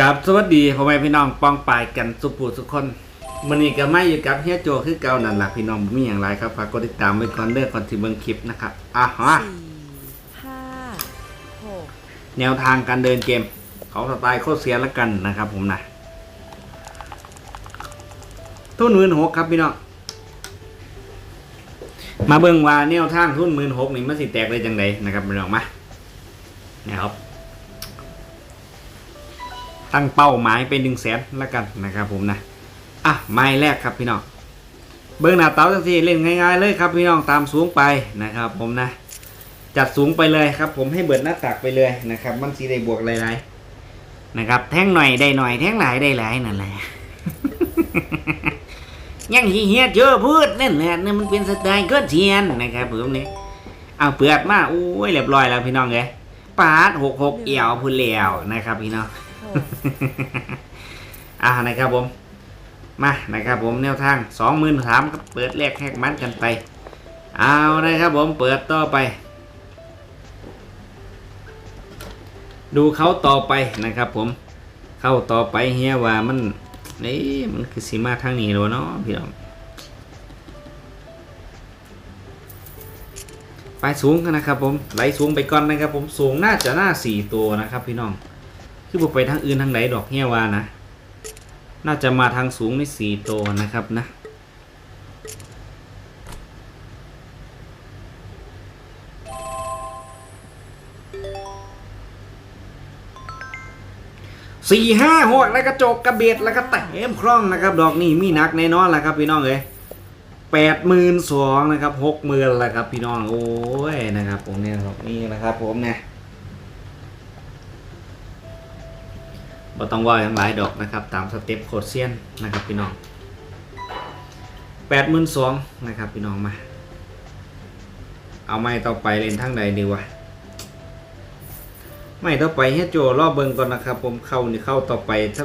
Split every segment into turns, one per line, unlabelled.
กับสวัสดีพ่อแม่พี่น้องป้องปายกันสุภูทุกคนมันนี้ก็ไม่อยู่กับเฮียโจคือเก่านั่นแหละพี่น้องบ่มีอย่างไรครับฝากกดติดตามไว้ก่อนเด้อก่อนที่เบิ่งคลิปนะครับอะฮะ
สี่ห้าหก
แนวทางการเดินเกมของสไตล์โคตรเสียละกันนะครับผมนะทุนหมื่นหกครับพี่น้องมาเบิ่งว่าแนวทางทุนหมื่นหกนี่มันสิแตกได้จังไดนะครับพี่น้องมานะครับ ตั้งเป้าหมายเป็นหนึ่งแสนละกันนะครับผมนะอะไม้แรกครับพี่น้องเบิ้งหน้าเตาสักทีเล่นง่ายๆเลยครับพี่น้องตามสูงไปนะครับผมนะ จัดสูงไปเลยครับ ผมให้เบิดหน้าตักไปเลยนะครับ มันสีได้บวกหลายๆนะครับ แท่งหน่อยได้หน่อยแท่งหลายได้หลายนั่นแหละยังเฮียเจอพูดนั่นแหละนี่มันเป็นสไตล์ก็เทียนนะครับผมนี่เอาเปลือกมาอุ้ยเรียบร้อยแล้วพี่น้องเลยปาดหกหกเอี่ยวพูดแล้วนะครับพี่น้อง อ่านะครับผม มานะครับผมแนวทางสองหมื่นสามครับเปิดแรกแหกมันกันไป เอานะครับผมเปิดต่อไป ดูเขาต่อไปนะครับผม เข้าต่อไปเฮียว่ามันนี่มันคือสีมาทางนี้แล้วเนาะพี่น้องไปสูงกันนะครับผมไหลสูงไปก่อนนะครับผมสูงน่าจะหน้าสี่ตัวนะครับพี่น้อง คือบอกไปทางอื่นทางไหนดอกเฮียว่านะ น่าจะมาทางสูงในสี่ตัวนะครับนะ สี่ห้าหกแล้วก็จกกระเบียดแล้วก็เต็มคล่องนะครับ ดอกนี้มีหนักแน่นอนแหละครับพี่น้องเอ้ยแปดหมื่นสองนะครับหกหมื่นแล้วครับพี่น้องโอ้ยนะครับผมเนี่ยครับนี่นะครับผมเนี่ย บ่ต้องว่าอย่างหลายดอกนะครับ ตามสเต็ปโคดเซียนนะครับพี่น้องแปดหมื่นสองนะครับพี่น้องมา เอาไม้ต่อไปเล่นทั้งใดดีวะไม่ต่อไปเฮดโจรอบเบิงก่อนนะครับ ผมเข้านี่เข้าต่อไปถ้า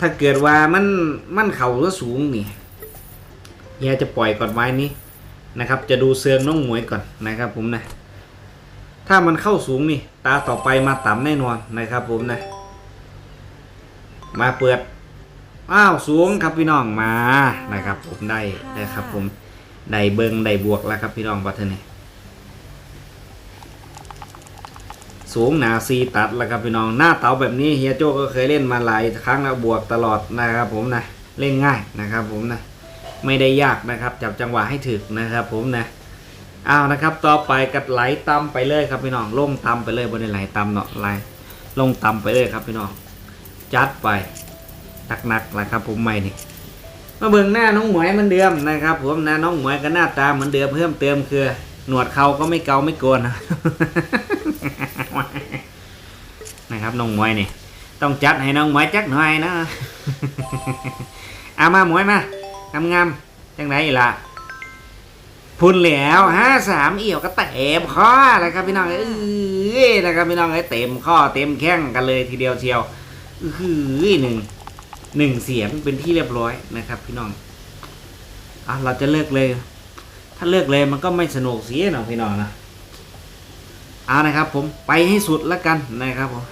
ถ้าเกิดว่ามันมันเข่าก็สูงนี่เฮียจะปล่อยก่อนไว้นี้นะครับ จะดูเสืองน้องหมวยก่อนนะครับ ผมนะ ถ้ามันเข้าสูงนี่ ตาต่อไปมาต่ำแน่นอนนะครับ ผมนะ มาเปิดอ้าวสูงครับพี่น้องมานะครับ ผมได้นะครับ ผมได้เบิงได้บวกแล้วครับพี่น้องบัตเทนี่สูงหนาซีตัดแล้วครับพี่น้องหน้าเตาแบบนี้เฮียโจ้ก็เคยเล่นมาหลายครั้งแล้วบวกตลอดนะครับ ผมนะเล่นง่ายนะครับ ผมนะไม่ได้ยากนะครับ จับจังหวะให้ถึกนะครับ ผมนะเอาวนะครับ ต่อไปกัดไหลตำไปเลยครับพี่น้องลงตำไปเลยบนไหลตำเนาะไหลลงตำไปเลยครับพี่น้อง จัดไปหนักๆแหละครับผมไม่นี่มาเบิ่งหน้าน้องหมวยมือนเดิมนะครับผมนะน้องหมวยก็หน้าตาเหมือนเดิมเพิ่มเติมคือ หนวดเขาก็ไม่เกาไม่โกนนะนะครับน้องหมวยนี่ ต้องจัดให้น้องหมวยจักหน่อยนะเอามาหมวยมางามงามๆจังไรล่ะพุ่นแล้วห้าสามเอี่ยวก็เต็มข้อเลยครับพี่น้องเอ้ยนะครับพี่น้องเอ้ยเต็มข้อเต็มแข้งกันเลยทีเดียวเชียว อือหือหนึ่งหนึ่งเสียงเป็นที่เรียบร้อยนะครับ พี่น้องอะเราจะเลิกเลย ถ้าเลิกเลยมันก็ไม่สนุกเสียหนอพี่น้องนะเอานะครับ ผมไปให้สุดแล้วกันนะครับผม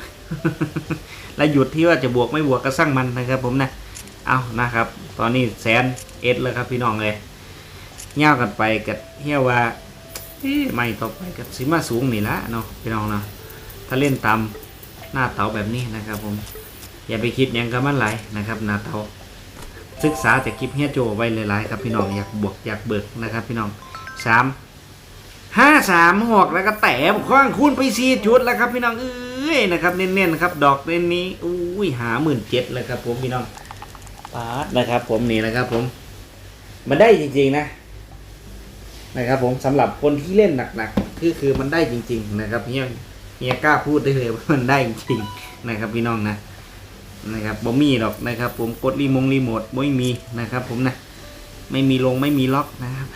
แล้วหยุดที่ว่าจะบวกไม่บวกก็สร้างมันนะครับ ผมนะเอานะครับ ตอนนี้แสนเอ็ดแล้วครับ พี่น้องเลยเง่ากันไปกับเฮียว่าไม่ต่อไปกับสิมาสูงนี่ละเนาะพี่น้องเนาะถ้าเล่นตามหน้าเตาแบบนี้นะครับ ผม อย่าไปคิดยังกับมันไหลายนะครับนาเตาศึกษาจากคลิปเฮียโจไว้หลายๆครับพี่น้องอยากบวกอยากเบิกนะครับพี่น้องสามห้าสามหกแล้วก็แต้มคว้างคูณไปสี่จุดแล้วครับพี่น้องเอ้ยนะครับเน้นๆครับดอกเน้นนี้อุ้ยหาหมื่นเจ็ดแล้วครับผมพี่น้องปาดนะครับ ผมนี่นะครับ ผม มันได้จริง ๆ นะนะครับ ผมสำหรับคนที่เล่นหนักๆคือคือมันได้จริง ๆ นะครับเฮียเฮียกล้าพูดได้เลยว่ามันได้จริงๆนะครับพี่น้องนะ นะครับบ่มีหรอกนะครับ ผมกดรีโมงรีโมทไม่มีนะครับ ผมนะไม่มีลงไม่มีล็อกนะครับ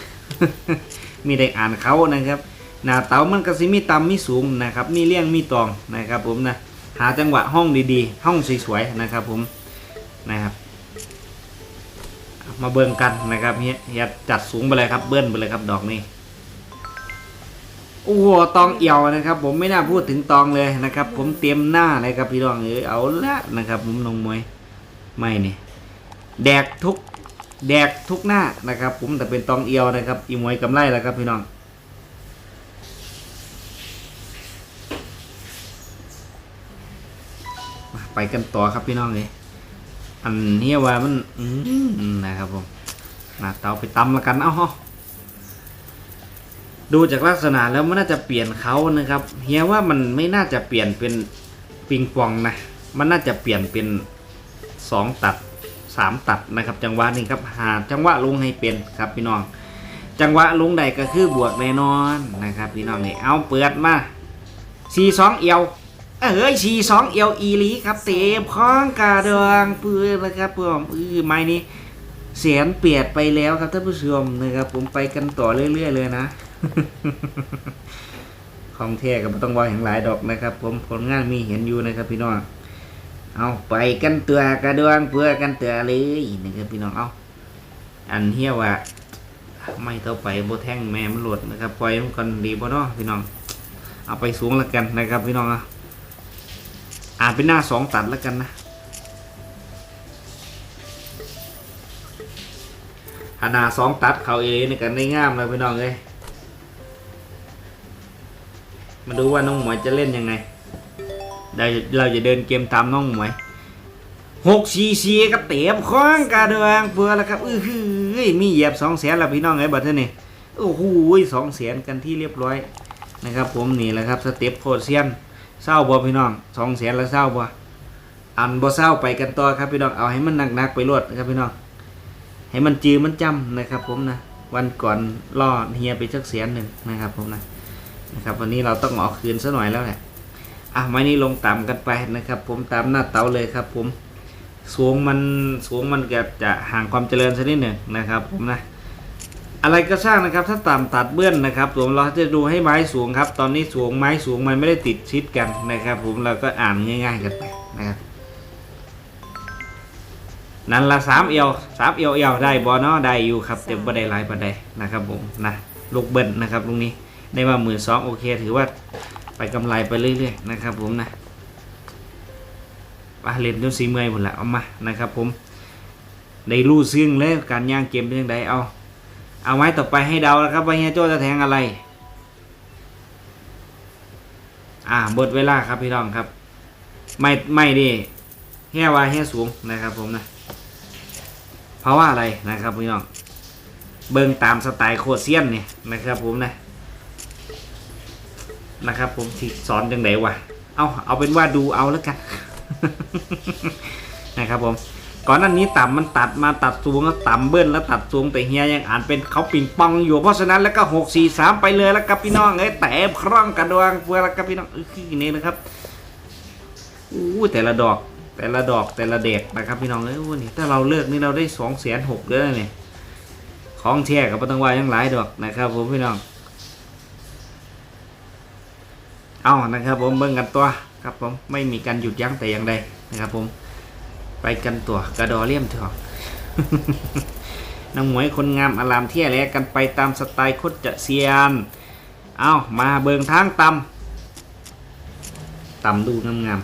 มีได้อ่านเขานะครับหน้าเตามันก็สิมีต่ำมีสูงนะครับ มีเลี่ยงมีตองนะครับ ผมนะหาจังหวะห้องดีๆ ห้องสวยๆนะครับ ผมนะครับ มาเบิ่งกันนะครับเฮียเฮียจัดสูงไปเลยครับเบิ้ลไปเลยครับดอกนี้ โอ้โหตองเอี่ยวนะครับ ผมไม่น่าพูดถึงตองเลยนะครับ ผมเตรียมหน้าเลยครับพี่น้องเออเอาละนะครับ ผมนงมวยไม่เนี่ยแดกทุกแดกทุกหน้านะครับ ผมแต่เป็นตองเอียวนะครับ อีมวยกำไรแล้วครับพี่น้อง ไปกันต่อครับพี่น้องเลยอันนี้ว่ามัน อืนะครับผมหน้าเตาไปตำแล้วกัน เอาฮา ดูจากลักษณะแล้วมันน่าจะเปลี่ยนเขานะครับเฮียว่ามันไม่น่าจะเปลี่ยนเป็นปิงปองนะ มันน่าจะเปลี่ยนเป็นสองตัดสามตัดนะครับจังหวะนี้ครับหาจังหวะลงให้เป็นครับพี่น้อง จังหวะลงใดก็คือบวกแน่นอนนะครับพี่น้องนี่เอาเปิดมาสีสองเอียวเอ้ยสีสองเอียวอีลีครับเตะพร้องกาดองปืนนะครับผมอือไม้นี้เสียนเปียดไปแล้วครับท่านผู้ชมนะครับผมไปกันต่อเรื่อย ๆ เลยนะ ของแท้ก็ไม่ต้องว่าแห่างหลายดอกนะครับ ผมผลงานมีเห็นอยู่นะครับ พี่น้องเอาไปกันตัวกระดวงเพื่อกันเตัวเลยนะครับพี่น้องเอาอันเฮียว่าไม่ต่อไปโบแท่งแม่มันหลุดนะครับปล่อยมันก่อนดีบ่เนาะพี่น้อง เอาไปสูงแล้วกันนะครับ พี่น้องอะอ่านเป็นหน้าสองตัดแล้วกันนะถ้าหน้าสองตัดเขาเอนี่กันได้งามเลยพี่น้องเลย มาดูว่าน้องหมวยจะเล่นยังไงเราจะเราจะเดินเกมตามน้องหมวยหกซีซีก็เตะมข้องกระเดืองเพื่อแล้วครับอือหือมีเหยียบสองแสนแล้วพี่น้องไอ้บัตรนี่โอ้โหสองแสนกันที่เรียบร้อยนะครับผมนี่แหละครับสเต็ปโคตรเซียนเศร้าบ่พี่น้องสองแสนแล้วเศร้าบ่อันบ่เศร้าไปกันต่อครับพี่น้องเอาให้มันหนักๆไปรวดนะครับพี่น้องให้มันจือมันจำนะครับผมนะวันก่อนล่อเฮียไปสักแสนหนึ่งนะครับผมนะ นะครับ วันนี้เราต้องเอาคืนซะหน่อยแล้วแหละอะไม้นี้ลงต่ำกันไปนะครับ ผมตามหน้าเตาเลยครับ ผมสูงมันสูงมันก็จะห่างความเจริญสักนิดหนึ่งนะครับ ผมนะ อะไรก็สร้างนะครับ ถ้าต่ำตัดเบื้อนนะครับผมเราจะดูให้ไม้สูงครับ ตอนนี้สูงไม้สูงมันไม่ได้ติดชิดกันนะครับ ผมเราก็อ่านง่าย ๆ กันไปนะครับนั่นละสามเอียวสามเอียวเอียวได้บอเนาะได้อยู่ครับแต่บ่ได้หลายปานใดนะครับผมนะลูกเบิ้ลนะครับลุงนี้ ได้มาหมื่นสองโอเค ถือว่าไปกำไรไปเรื่อยๆนะครับผมนะมาเล่นจนสีเมื่อยหมดละเอามานะครับผมได้รู้ซึ่งเลยการย่างเกมเป็นยังไงเอา เอาไว้ต่อไปให้เดาแล้วครับว่าเฮียโจ้จะแทงอะไร อ่าหมดเวลาครับพี่น้องครับ ไม่ไม่ดิเฮียวาเฮียสูงนะครับผมนะ เพราะว่าอะไรนะครับพี่น้อง เบิ่งตามสไตล์โคเซียนเนี่ยนะครับผมนะ นะครับ ผมสิสอนจังไดวะเอาเอาเป็นว่าดูเอาแล้วกัน นะครับผม ก่อนหน้านี้ต่ำมันตัดมาตัดสูงแล้วต่ำเบิ้ลแล้วตัดสูงแต่เฮียยังอ่านเป็นเขาปิ่งปองอยู่เพราะฉะนั้นแล้วก็หกสี่สามไปเลยแล้วกับพี่น้องเอ้ยแต่คร่องกระดวงเพื่อแล้วกับพี่น้องอ้ยนี่นะครับอู้แต่ละดอกแต่ละดอกแต่ละเด็กนะครับพี่น้องเอ้ยอู้นี่ถ้าเราเลิกนี่เราได้สองแสนหกเลยเนี่ยของแท้กับปตังวายังหลายดอกนะครับผมพี่น้อง เอานะครับผมเบิ่งกันตัวครับผมไม่มีการหยุดยั้งแต่อย่างใดนะครับผมไปกันตัวกระดอเลี่ยมเถอะนางหมวยคนงามอารามเที่ยแลกันไปตามสไตล์คดจะเซียนเอามาเบิงทางตำตำดูงามงาม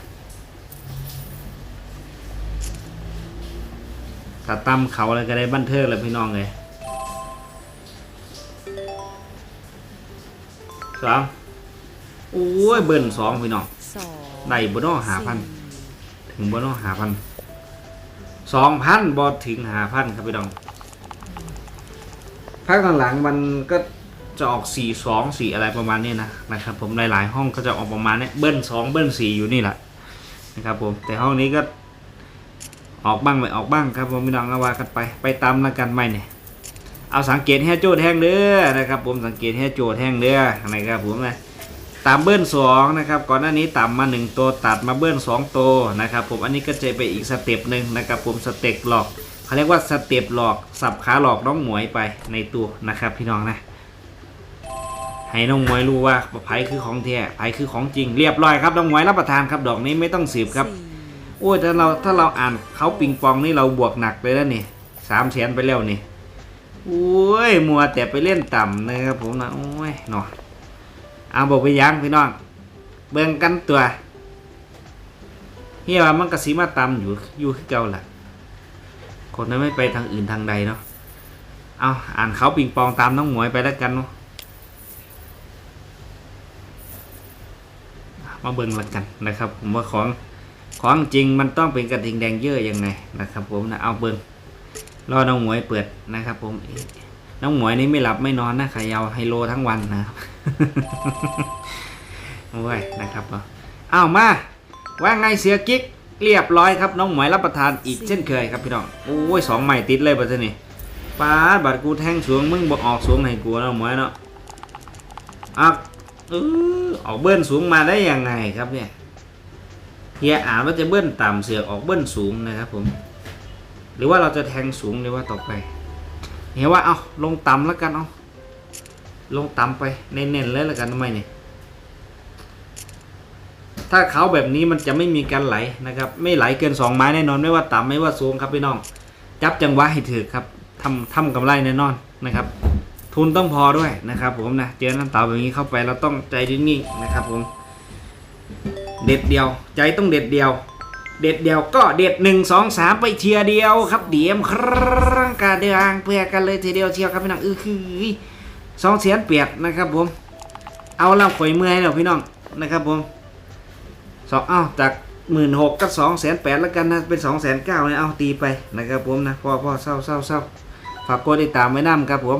ๆถ้าตำเขาอะไรก็ได้บันเทิงเลยพี่น้องเลยสาม โอ้ยเบิ้ลสองพี่น้อง
สอง
ได้บ่เนาะหาพัน
สี่
ถึงบ่เนาะหาพันสองพันบ่ถึงหาพันครับพี่น้องภาคหลังๆมันก็จะออกสี่สองสี่อะไรประมาณนี้นะนะครับผมหลายๆห้องก็จะออกประมาณนี้เบิ้ลสองเบิ้ลสี่อยู่นี่แหละนะครับผมแต่ห้องนี้ก็ออกบ้างไม่ออกบ้างครับผมพี่น้องก็ว่ากันไปไปตามแล้วกันไหมเนี่ยเอาสังเกตให้โจทย์แท่งเด้อนะครับผมสังเกตให้โจทย์แท่งเด้อนะครับผมนะ ตามเบิ้ลสองนะครับก่อนหน้านี้ต่ำมาหนึ่งตัวตัดมาเบิ้ลสองตัวนะครับผมอันนี้ก็จะไปอีกสเต็ปหนึ่งนะครับผมสเต็ปหลอกเขาเรียกว่าสเต็ปหลอกสับขาหลอกน้องหมวยไปในตัวนะครับพี่น้องนะให้น้องหมวยรู้ว่าไผ่คือของแท้ไผ่คือของจริงเรียบร้อยครับน้องหมวยรับประทานครับดอกนี้ไม่ต้องสืบครับโอ้ยถ้าเราถ้าเราอ่านเขาปิงปองนี่เราบวกหนักเลยแล้วนี่สามแสนไปแล้วนี่โอ้ยมัวแต่ไปเล่นต่ำนะครับผมนะโอ้ยเนาะ เอาบอกไปยังพี่น้อง เบิ่งกันตัวเฮียว่ามันกระสีมาตำอยู่อยู่คือเก่าแหละคนนั้นไม่ไปทางอื่นทางใดเนาะเอาอ่านเขาปิงปองตามน้องหมวยไปแล้วกันเนาะมาเบิ่งละกันนะครับ ผมว่าของของจริงมันต้องเป็นกระทิงแดงเยอะยังไงนะครับ ผมนะเอาเบิ่งรอน้องหมวยเปิดนะครับ ผมเอ น้องหมวยนี่ไม่หลับไม่นอนนะขยาวไฮโลทั้งวันนะโอ้ยนะครับเอาเอามาว่าไงเสือกิ๊กเรียบร้อยครับน้องหมวยรับประทานอีกเช่นเคยครับพี่น้องโอ้ยสองใหม่ติดเลยบัดนี้ป้าบัดกูแทงสวงมึงบอกออกสวงให้กูเนาะหมวยเนาะอักเออออกเบิ้ลสูงมาได้ยังไงครับเนี่ยเฮียอ่านว่าจะเบิ้ลต่ำเสือกออกเบิ้ลสูงนะครับผม หรือว่าเราจะแทงสูงหรือว่าต่อไป เฮียว่าเอาลงต่ำแล้วกันเอาลงต่ำไปเน้นๆเลยแล้วกันทำไมเนี่ยถ้าเขาแบบนี้มันจะไม่มีการไหลนะครับ ไม่ไหลเกินสองไม้แน่นอนไม่ว่าต่ำไม่ว่าสูงครับพี่น้อง จับจังหวะให้ถือครับทำทำกำไรแน่นอนนะครับ ทุนต้องพอด้วยนะครับผมนะเจอน้ำต่าแบบนี้เข้าไปเราต้องใจนิ่งๆนะครับผม เด็ดเดียวใจต้องเด็ดเดียว เด็ดเดียวก็เด็ดหนึ่งสองสามไปเทียร์เดียวครับ เดียมครั้งกาเดืองเพื่อกันเลยทีเดียวเชียวครับพี่น้องอือคือสองเสียนเปียดนะครับผม เอาล่ำข่อยเมื่อยแล้วพี่น้องนะครับผมสองอ้าวจากหมื่นหกก็สองแสนแปดแล้วกันนะเป็นสองแสนเก้าเนี่ยเอาตีไปนะครับผมนะพ่อพ่อเศร้าเศร้าเศร้าฝากกดติดตามไว้น้ำครับผม